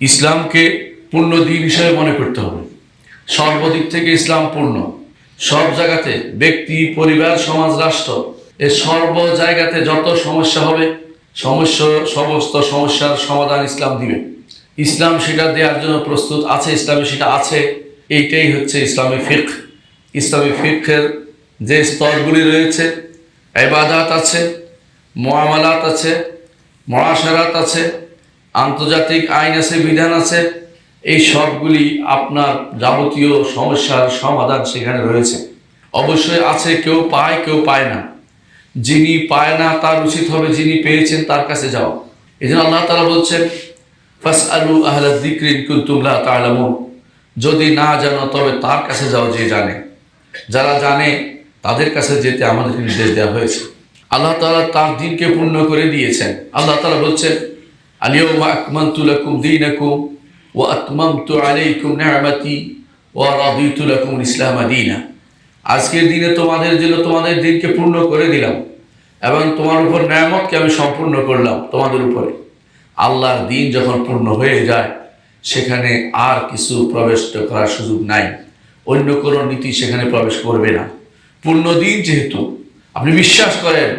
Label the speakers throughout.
Speaker 1: ইসলামকে পূর্ণ দিন হিসেবে মনে করতে হবে। সর্বদিক থেকে ইসলাম পূর্ণ। সব জায়গাতে ব্যক্তি, পরিবার, সমাজ, রাষ্ট্র এর সর্ব জায়গাতে যত সমস্যা হবে, সমস্যা, সমস্ত সমস্যার সমাধান ইসলাম দিবে। ইসলাম সেটা দেওয়ার জন্য প্রস্তুত আছে, ইসলামে সেটা আছে, এইটাই হচ্ছে ইসলামী ফিক ইসলামী ফিকের যে স্তরগুলি রয়েছে এবাদাত আছে মোয়ামালাত আছে মরাশারাত আছে আন্তর্জাতিক আইন আছে, বিধান আছে, এই সবগুলি আপনার যাবতীয় সমস্যার সমাধান সেখানে রয়েছে। অবশ্যই আছে, কেউ পায় কেউ পায় না। যিনি পায় না, তার উচিত হবে যিনি পেয়েছেন তার কাছে যাও এই জন্য আল্লাহ তালা বলছেন ফাস আলু আহলা দিক্রিন কুন্তুমলা তালামুন যদি না জানো, তবে তার কাছে যাও যে জানে। যারা জানে, তাদের কাছে যেতে আমাদের নির্দেশ দেওয়া হয়েছে। আল্লাহ তালা তার দিনকে পূর্ণ করে দিয়েছেন। আল্লাহ তালা বলছেন লাকুম দীনাকুম ওয়া আতমামতু আলাইকুম নি'মাতি ওয়া রাদিতু লাকুম ইসলাম দীনা আজকের দিনে তোমাদের জন্য তোমাদের দিনকে পূর্ণ করে দিলাম এবং তোমার উপর নিয়ামতকে আমি সম্পূর্ণ করলাম তোমাদের উপরে। আল্লাহর দিন যখন পূর্ণ হয়ে যায়, সেখানে আর কিছু প্রবেশ করার সুযোগ নাই। অন্য কোনো নীতি সেখানে প্রবেশ করবে না। পূর্ণ দিন যেহেতু, আপনি বিশ্বাস করেন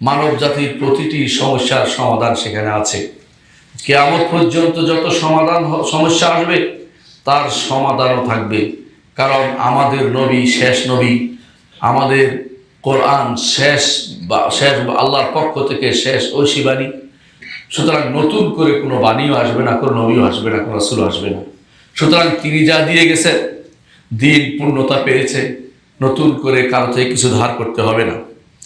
Speaker 1: মানব জাতির প্রতিটি সমস্যার সমাধান সেখানে আছে। কেয়ামত পর্যন্ত যত সমাধান সমস্যা আসবে, তার সমাধানও থাকবে। কারণ আমাদের নবী শেষ নবী, আমাদের কোরআন শেষ বা শেষ আল্লাহর পক্ষ থেকে শেষ ঐশী বাণী। সুতরাং নতুন করে কোনো বাণীও আসবে না, কোনো নবীও আসবে না, কোনো রাসূলও আসবে না। সুতরাং তিনি যা দিয়ে গেছেন, দিন পূর্ণতা পেয়েছে, নতুন করে কারও থেকে কিছু ধার করতে হবে না।